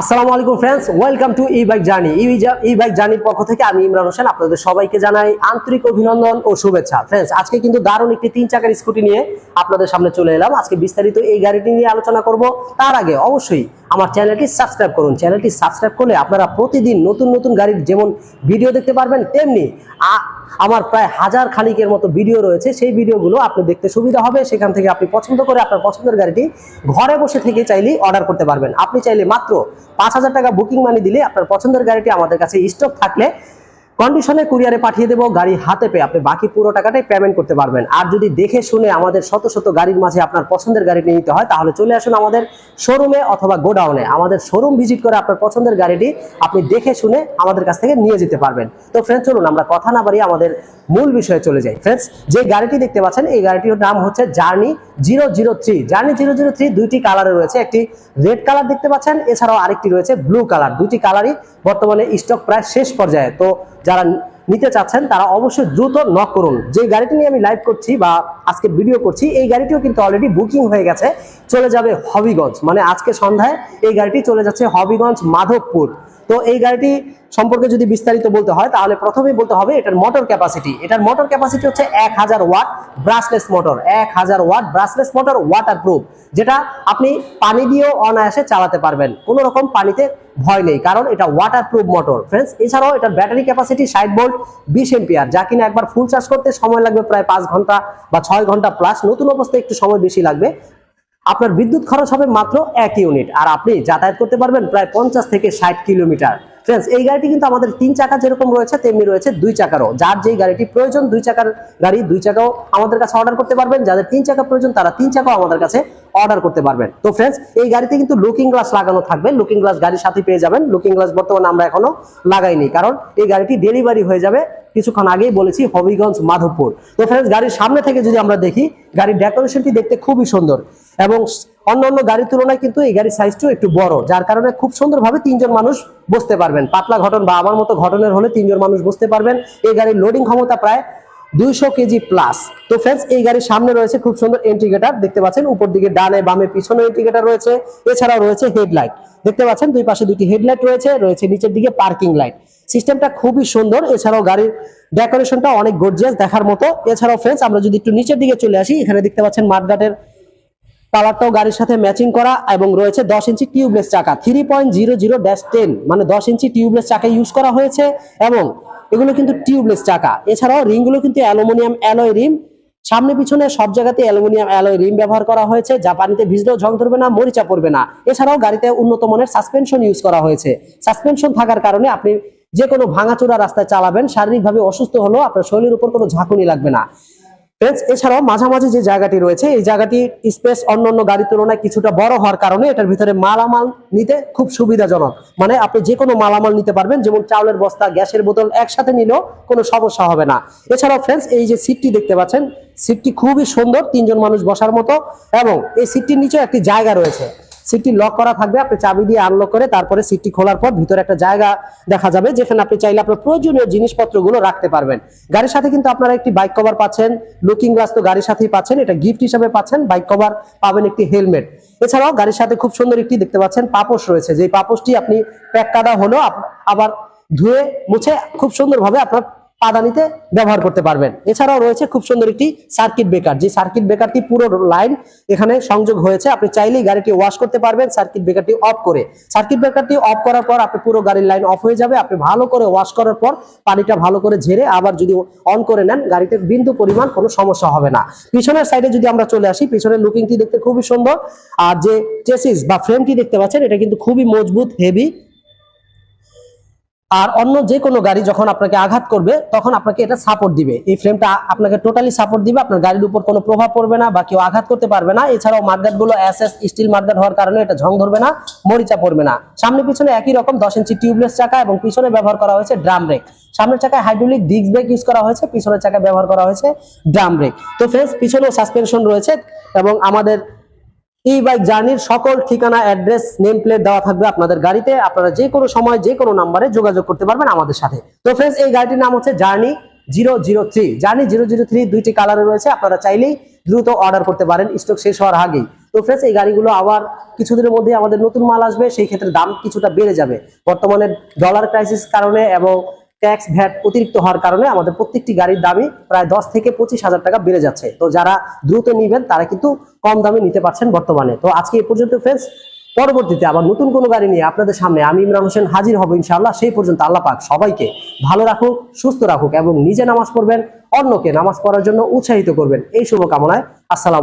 আসসালামু আলাইকুম friends welcome to E bike journey E bike জার্নির পক্ষ থেকে আমি ইমরান হোসেন, আপনাদের সবাইকে জানাই আন্তরিক অভিনন্দন ও শুভেচ্ছা। ফ্রেন্ডস আজকে কিন্তু দারুণ একটি তিন চাকার স্কুটি নিয়ে আপনাদের সামনে চলে এলাম। আজকে বিস্তারিত এই গাড়িটি নিয়ে আলোচনা করব। তার আগে অবশ্যই আমার চ্যানেলটি সাবস্ক্রাইব করুন। চ্যানেলটি সাবস্ক্রাইব করলে আপনারা প্রতিদিন নতুন নতুন গাড়ির যেমন ভিডিও দেখতে পারবেন, তেমনি আমার প্রায় হাজার খানিকের মতো ভিডিও রয়েছে, সেই ভিডিওগুলো আপনি দেখতে সুবিধা হবে। সেখান থেকে আপনি পছন্দ করে আপনার পছন্দের গাড়িটি ঘরে বসে থেকে চাইলে অর্ডার করতে পারবেন। আপনি চাইলে মাত্র পাঁচ হাজার টাকা বুকিং মানি দিলে আপনার পছন্দের গাড়িটি আমাদের কাছে স্টক থাকলে কন্ডিশনে কুরিয়ারে পাঠিয়ে দেবো, গাড়ি হাতে পেয়ে আপনি বাকি পুরো টাকাটাই পেমেন্ট করতে পারবেন। আর যদি দেখে শুনে আমাদের শত শত গাড়ির মাঝে আপনার পছন্দের গাড়িটি নিতে হয়, তাহলে চলে আসুন আমাদের শোরুমে অথবা গোডাউনে আমাদের শোরুম ভিজিট করে আপনার পছন্দের গাড়িটি আপনি দেখে শুনে আমাদের কাছ থেকে নিয়ে যেতে পারবেন। তো ফ্রেন্ডস চলুন আমরা কথা না বাড়িয়ে আমাদের মূল বিষয়ে চলে যাই। ফ্রেন্ডস যে গাড়িটি দেখতে পাচ্ছেন, এই গাড়িটির নাম হচ্ছে journey zero zero three journey zero zero three দুইটি কালারে রয়েছে। একটি রেড কালার দেখতে পাচ্ছেন, এছাড়াও আরেকটি রয়েছে ব্লু কালার দুইটি কালারই বর্তমানে স্টক প্রায় শেষ পর্যায়ে। তো যারা নিতে চাচ্ছেন, তারা অবশ্যই দ্রুত নক করুন। যে গাড়িটি নিয়ে আমি লাইভ করছি বা আজকে ভিডিও করছি, এই গাড়িটিও কিন্তু অলরেডি বুকিং হয়ে গেছে। চলে যাবে হবিগঞ্জ। মানে আজকে সন্ধ্যায় এই গাড়িটি চলে যাচ্ছে হবিগঞ্জ মাধবপুর তো এই গাড়িটি সম্পর্কে যদি বিস্তারিত বলতে হয়, তাহলে প্রথমেই বলতে হবে এটার মোটর ক্যাপাসিটি এটার মোটর ক্যাপাসিটি হচ্ছে এক হাজার ওয়াট ব্রাশলেস মোটর এক হাজার watt brushless motor waterproof যেটা আপনি পানি দিয়েও অনায়াসে চালাতে পারবেন। কোনো রকম পানিতে ভয় নেই, কারণ এটা ওয়াটার প্রুফ মোটর ফ্রেন্ডস এছাড়াও এটার ব্যাটারি ক্যাপাসিটি ষাট ভোল্ট বিশ এম্পিয়ার যা কিনা একবার ফুল চার্জ করতে সময় লাগবে প্রায় পাঁচ ঘণ্টা বা ছয় ঘণ্টা প্লাস নতুন অবস্থায় একটু সময় বেশি লাগবে। আপনার বিদ্যুৎ খরচ হবে মাত্র এক ইউনিট। আর আপনি যাতায়াত করতে পারবেন প্রায় পঞ্চাশ থেকে ষাট কিলোমিটার। ফ্রেন্ডস এই গাড়িটি কিন্তু আমাদের তিন চাকা যেরকম রয়েছে, তেমনি রয়েছে দুই চাকারও। যার যেই গাড়িটি প্রয়োজন, দুই চাকার গাড়ি, দুই চাকাও আমাদের কাছে অর্ডার করতে পারবেন। যাদের তিন চাকা প্রয়োজন, তারা তিন চাকাও আমাদের কাছে অর্ডার করতে পারবেন। তো ফ্রেন্ডস এই গাড়িতে কিন্তু লুকিং গ্লাস লাগানো থাকবে। লুকিং গ্লাস গাড়ির সাথে পেয়ে যাবেন। লুকিং গ্লাস বর্তমানে আমরা এখনও লাগাইনি, কারণ এই গাড়িটি ডেলিভারি হয়ে যাবে কিছুক্ষণ আগেই বলেছি হবিগঞ্জ মাধবপুর তো ফ্রেন্ডস গাড়ির সামনে থেকে যদি আমরা দেখি, গাড়ির ডেকোরেশনটি দেখতে খুবই সুন্দর। এবং অন্যান্য গাড়ির তুলনায় কিন্তু এই গাড়ির সাইজটিও একটু বড়, যার কারণে খুব সুন্দরভাবে তিনজন মানুষ বসতে পারবেন। পাতলা ঘটন বা আমার মতো ঘটনের হলে তিনজন মানুষ বসতে পারবেন। এই গাড়ির লোডিং ক্ষমতা প্রায় দুইশো কেজি প্লাস তো ফ্রেন্ডস এই গাড়ির সামনে রয়েছে খুব সুন্দর ইন্ডিকেটার দেখতে পাচ্ছেন? উপর দিকে ডানে বামে পিছনে ইন্ডিকেটার রয়েছে। এছাড়াও রয়েছে হেডলাইট দেখতে পাচ্ছেন? দুই পাশে দুটি হেডলাইট রয়েছে রয়েছে নিচের দিকে পার্কিং লাইট সিস্টেমটা খুবই সুন্দর। এছাড়াও গাড়ির ডেকোরেশনটা অনেক গর্জিয়াস দেখার মতো। এছাড়াও ফ্রেন্ডস আমরা যদি একটু নিচের দিকে চলে আসি, এখানে দেখতে পাচ্ছেন মাঠঘাটের কালারটাও গাড়ির সাথে ম্যাচিং করা এবং রয়েছে দশ ইঞ্চি টিউবলেস চাকা three point zero zero ten মানে দশ ইঞ্চি টিউবলেস চাকা ইউজ করা হয়েছে এবং এগুলো কিন্তু টিউবলেস চাকা। এছাড়াও রিংগুলো কিন্তু অ্যালুমিনিয়াম অ্যালয় রিম, সামনে পিছনে সব জায়গাতে অ্যালুমিনিয়াম অ্যালয় রিম ব্যবহার করা হয়েছে যা পানিতে ভিজলেও ঝং ধরবে না, মরিচা পড়বে না। এছাড়াও গাড়িতে উন্নত মানের সাসপেনশন ইউজ করা হয়েছে। সাসপেনশন থাকার কারণে আপনি যে কোনো ভাঙাচোরা রাস্তায় চালাবেন, শারীরিকভাবে অসুস্থ হলেও আপনার শরীরের উপর কোনো ঝাঁকুনি লাগবে না। ফ্রেন্ডস এছাড়াও মাঝামাঝি যে জায়গাটি রয়েছে, এই জায়গাটি স্পেস অন্যান্য গাড়ির তুলনায় কিছুটা বড় হওয়ার কারণে এটার ভিতরে মালামাল নিতে খুব সুবিধাজনক। মানে আপনি যে কোনো মালামাল নিতে পারবেন, যেমন চাউলের বস্তা, গ্যাসের বোতল একসাথে নিলেও কোনো সমস্যা হবে না। এছাড়াও ফ্রেন্ডস এই যে সিটটি দেখতে পাচ্ছেন সিটটি খুবই সুন্দর, তিনজন মানুষ বসার মতো, এবং এই সিটটির নিচে একটি জায়গা রয়েছে। সিটটি লক করা থাকবে, আপনি চাবি দিয়ে আনলক করে তারপরে সিটটি খোলার পর ভিতরে একটা জায়গা দেখা যাবে যেখানে আপনি চাইলে আপনার প্রয়োজনীয় জিনিসপত্রগুলো রাখতে পারবেন। গাড়ির সাথে কিন্তু আপনারা একটি বাইক কভার পাচ্ছেন লুকিং গ্লাস তো গাড়ির সাথেই পাচ্ছেন, এটা গিফট হিসাবে পাচ্ছেন বাইক কভার পাবেন একটি হেলমেট এছাড়াও গাড়ির সাথে খুব সুন্দর একটি দেখতে পাচ্ছেন পাপোশ রয়েছে যে পাপোশটি আপনি প্যাক কাটা হলো আবার ধুয়ে মুছে খুব সুন্দরভাবে আপনার পাদানিতে ব্যবহার করতে পারবেন। এছাড়াও রয়েছে খুব সুন্দর একটি সার্কিট ব্রেকার। যে সার্কিট ব্রেকারটি পুরো লাইন এখানে সংযোগ হয়েছে। আপনি চাইলেই গাড়িটি ওয়াশ করতে পারবেন, সার্কিট ব্রেকারটি অফ করে। সার্কিট ব্রেকারটি অফ করার পর আপনি পুরো গাড়ির লাইন অফ হয়ে যাবে। আপনি ভালো করে ওয়াশ করার পর পানিটা ভালো করে ঝেড়ে আবার যদি অন করে নেন গাড়িতে বিন্দু পরিমাণ কোনো সমস্যা হবে না। পিছনের সাইডে যদি আমরা চলে আসি, পিছনের লুকিংটি দেখতে খুবই সুন্দর। আর যে চেসিস বা ফ্রেমটি দেখতে পাচ্ছেন, এটা কিন্তু খুবই মজবুত হেভি আর অন্য যে কোনো গাড়ি যখন আপনাকে আঘাত করবে, তখন আপনাকে এটা সাপোর্ট দিবে। এই ফ্রেমটা আপনাকে টোটালি সাপোর্ট দিবে, আপনার গাড়ির উপর কোনো প্রভাব পড়বে না বা কেউ আঘাত করতে পারবে না। এছাড়াও মার্গাটগুলো এস এস স্টিল মার্গাট হওয়ার কারণে এটা ঝং ধরবে না, মরিচা পড়বে না। সামনে পিছনে একই রকম দশ ইঞ্চি টিউবলেস চাকা এবং পিছনে ব্যবহার করা হয়েছে ড্রাম ব্রেক সামনের চাকায় হাইড্রোলিক ডিস্ক ব্রেক ইউজ করা হয়েছে, পিছনের চাকায় ব্যবহার করা হয়েছে ড্রাম ব্রেক তো ফ্রেন্ডস পিছনেও সাসপেনশন রয়েছে এবং আমাদের ই বাইক জার্নির সকল ঠিকানা অ্যাড্রেস নেম প্লেট দেওয়া থাকবে আপনাদের গাড়িতে। আপনারা যে কোনো সময়, যে কোনো নাম্বারে যোগাযোগ করতে পারবেন আমাদের সাথে। তো ফ্রেন্ডস এই গাড়িটির নাম হচ্ছে journey zero zero three journey zero zero three দুইটি কালারে রয়েছে। আপনারা চাইলেই দ্রুত অর্ডার করতে পারেন। স্টক শেষ হওয়ার আগেই। তো ফ্রেন্ডস এই গাড়িগুলো আবার কিছুদিনের মধ্যে আমাদের নতুন মাল আসবে। সেই ক্ষেত্রে দাম কিছুটা বেড়ে যাবে। বর্তমানে ডলার ক্রাইসিস কারণে এবং ট্যাক্স ভ্যাট অতিরিক্ত হওয়ার কারণে আমাদের প্রত্যেকটি গাড়ির দামই প্রায় দশ থেকে পঁচিশ হাজার টাকা বেড়ে যাচ্ছে। তো যারা দ্রুত নিবেন, তারা কিন্তু কম দামে নিতে পারছেন বর্তমানে। তো আজকে এই পর্যন্ত ফ্রেন্ডস পরবর্তীতে আবার নতুন কোনো গাড়ি নিয়ে আপনাদের সামনে আমি ইমরান হোসেন হাজির হব ইনশাআল্লাহ। সেই পর্যন্ত আল্লাহ পাক সবাইকে ভালো রাখুক, সুস্থ রাখুক এবং নিজে নামাজ পড়বেন, অন্যকে নামাজ পড়ার জন্য উৎসাহিত করবেন। এই শুভকামনায় আসসালাম